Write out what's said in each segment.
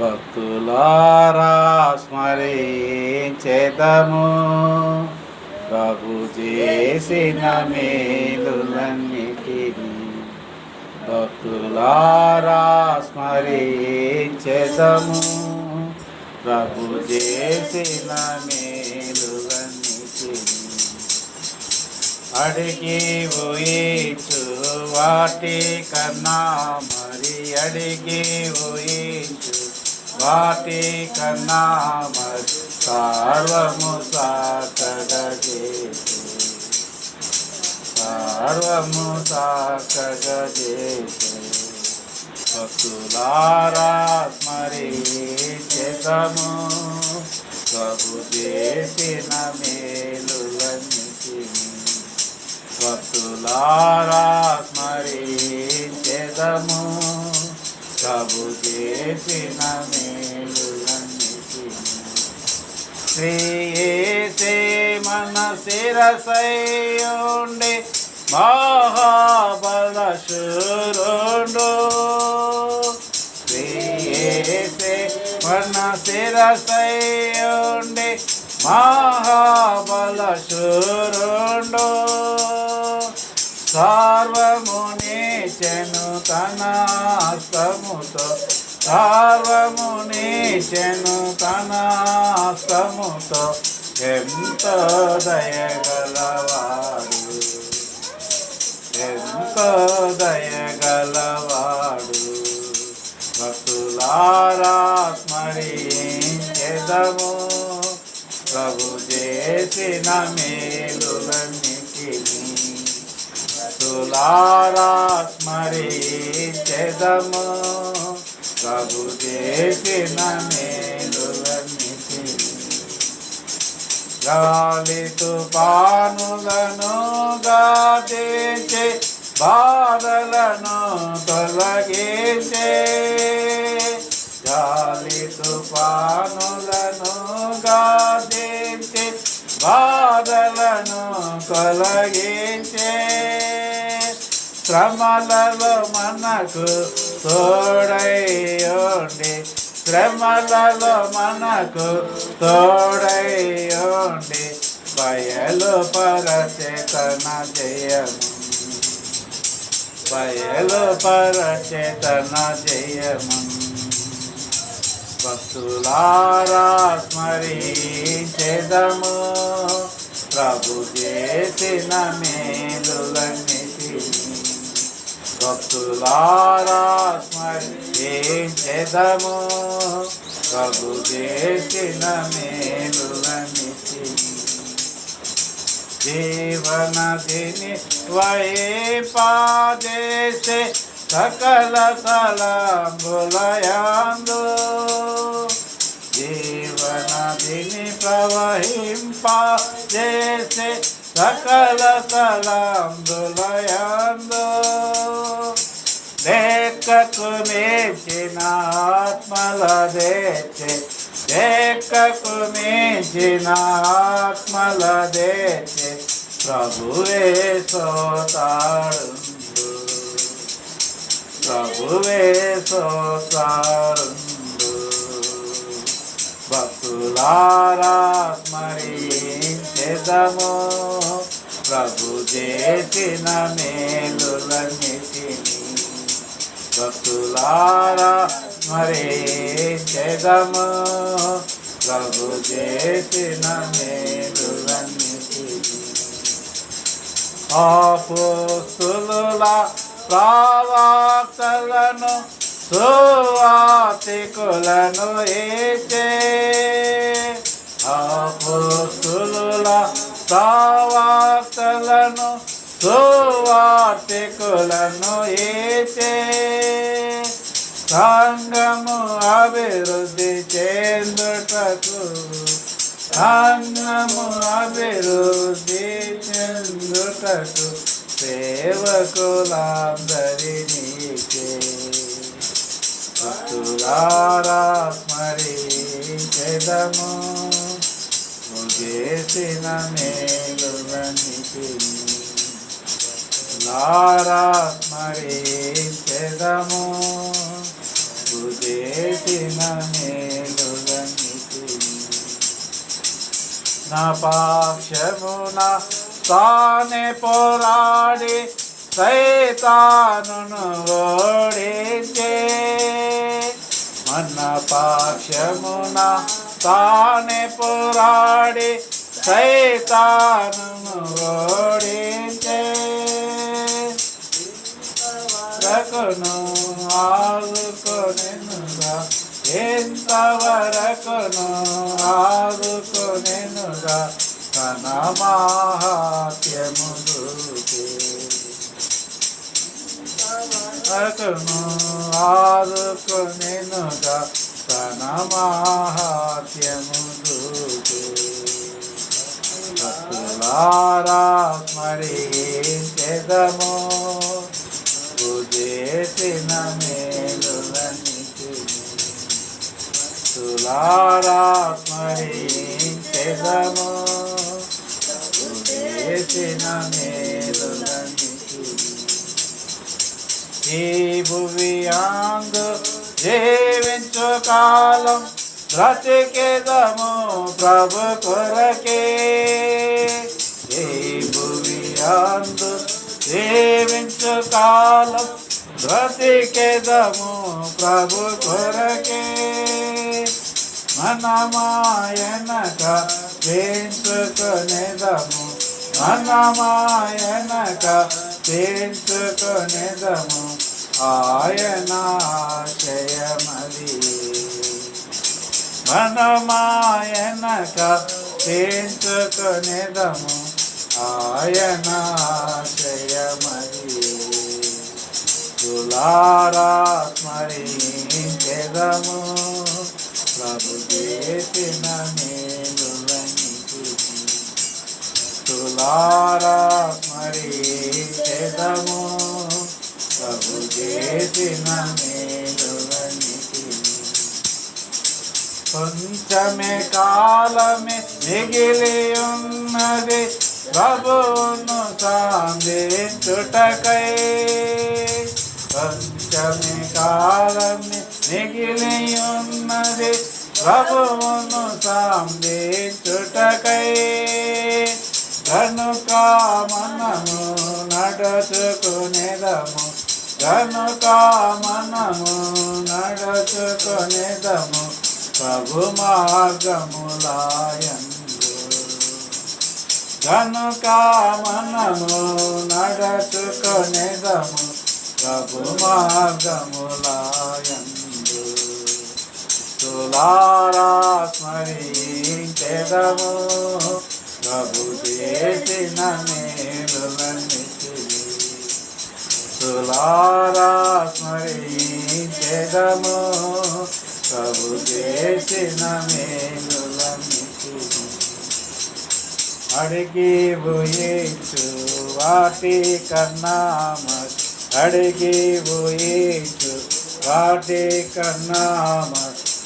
భక్తులారా స్మరించేదము. ప్రభు చేసిన మేలులన్నిటినీ భక్తులారా స్మరించేదము. ప్రభు చేసిన మేలులన్నిటినీ అడిగి ఊయించు వాటి కన్నా మరి అడిగి ఊయించు వాటి కన్నా మరి సర్వము సాకగా చేసి సర్వము సాకగా చేసి భక్తులారా స్మరించేదము ప్రభు చేసిన మేలులన్నిటినీ భక్తులారా స్మరించేదము ప్రభు చేసిన మేలులన్నిటినీ శ్రీయేసే మన శిరసయుండే మహాబల శూరుండు శ్రీయేసే మన శిరసయుండే మహాబల శూరుండు సర్వముని చెను తనా హస్తముతో సర్వముని నీచెను తన హస్తముతో ఎంత దయగలవాడు. ఎంత దయగలవాడు. భక్తులారా స్మరించెదము ప్రభు చేసిన మేలులన్నిటినీ భక్తులారా స్మరించెదము ప్రభు చేసిన మేలులన్నిటినీ గాలి తుపానులను గాదించే బాధలను తొలగించే. గాలి తుపానులను గాదించే బాధలను తొలగించే. శ్రమలలో మనకు తోడయ్యోండి శ్రమలలో మనకు తోడయ్యోండి బయలు పరచేతన జయము బయలు పరచేతన జయము భక్తులారా స్మరించేదము ప్రభు చేసిన మేలులన్నిటినీ భక్తులారా స్మరించేదము ప్రభు చేసిన మేలులన్నిటినీ జీవనదిని వైపాదేశే సకల తలంబులయాందు జీవనదిని ప్రవహింపజేసే సకల తలంబులయాందు లెక్కకు మేచిన ఆత్మల దేచే లెక్కకు మేచిన ఆత్మల దేచే ప్రభువే సోతాడు ప్రభువే సోతాడు భక్తులారా స్మరించెదము. ప్రభు చేసిన మేలులన్నిటినీ భక్తులారా స్మరించెదము ప్రభు చేసిన మేలులన్నిటినీ అపోస్తుల ప్రవక్తలను సువాతికులను ఏచే. అపోస్తుల ప్రవక్తలను సువార్తికులను ఏచే సంగము అభివృద్ధి చెందుటకు సంగము అభివృద్ధి చెందుటకు సేవకులందరినీకే భక్తులారా స్మరించెదము. చేసిన మేలులన్నిటినీ లారా స్మరించెదము చేసిన మేలులన్నిటినీ నా పాక్షమున తానే పోరాడి సైతాను ఓడించే. మన పాక్షమున తానే పోరాడి సైతాను ఓడించే. రకును ఆదుకొనెనుగా ఎంతవరకును ఆదుకొనెనుగా తన మాహాత్యము దూకే. రకును ఆదుకొనెనుగా తన మాహాత్యము దూకే భక్తులారా స్మరించెదము చేసిన మేలులన్నిటినీ తులారా స్మరించెదము చేసిన ఈ భువి कालं रतिकेदमो प्रभुकुरके ये दमो मन मायन का प्रभुकुरके कने दमो आयना वेङ्कनेदमो आयनाशयमदि మనమాయనక పెంచుకొనేదము ఆయన ఆశయమది తులారా స్మరించెదము ప్రభు చేసిన మేలులన్నిటినీ తులారా స్మరించెదము ప్రభు చేసిన మేలులన్నిటినీ కొంచమే కాలమే మిగిలి ఉన్నది. ప్రభువును సాధించుటకై కొంచమే కాలమే మిగిలి ఉన్నది. ప్రభువును సాధించుటకై కనుక మనము నడుచుకునేదము. కనుక మనము నడుచుకునేదము. ప్రభు మార్గములాయందు కనుక మనము నడచుకొనిదము ప్రభు మార్గములాయందు తులారా స్మరించెదము ప్రభు చేసిన మేలులన్నిటినీ. తులారా స్మరించెదము ప్రభు చేసిన మేలులన్నిటినీ అడిగి పోయేచ్చు వాటి కన్నా అడిగి పోయేచ్చు వాటి కన్నా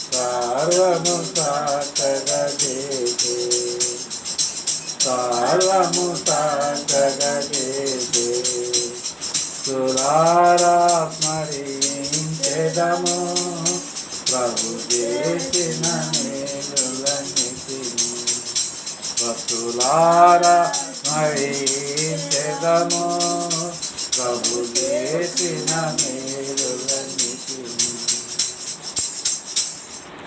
సర్వము సాకగా సర్వము సాకగా తులారా సురారా స్మరించెదము భక్తులారా స్మరించెదము ప్రభు చేసిన మీ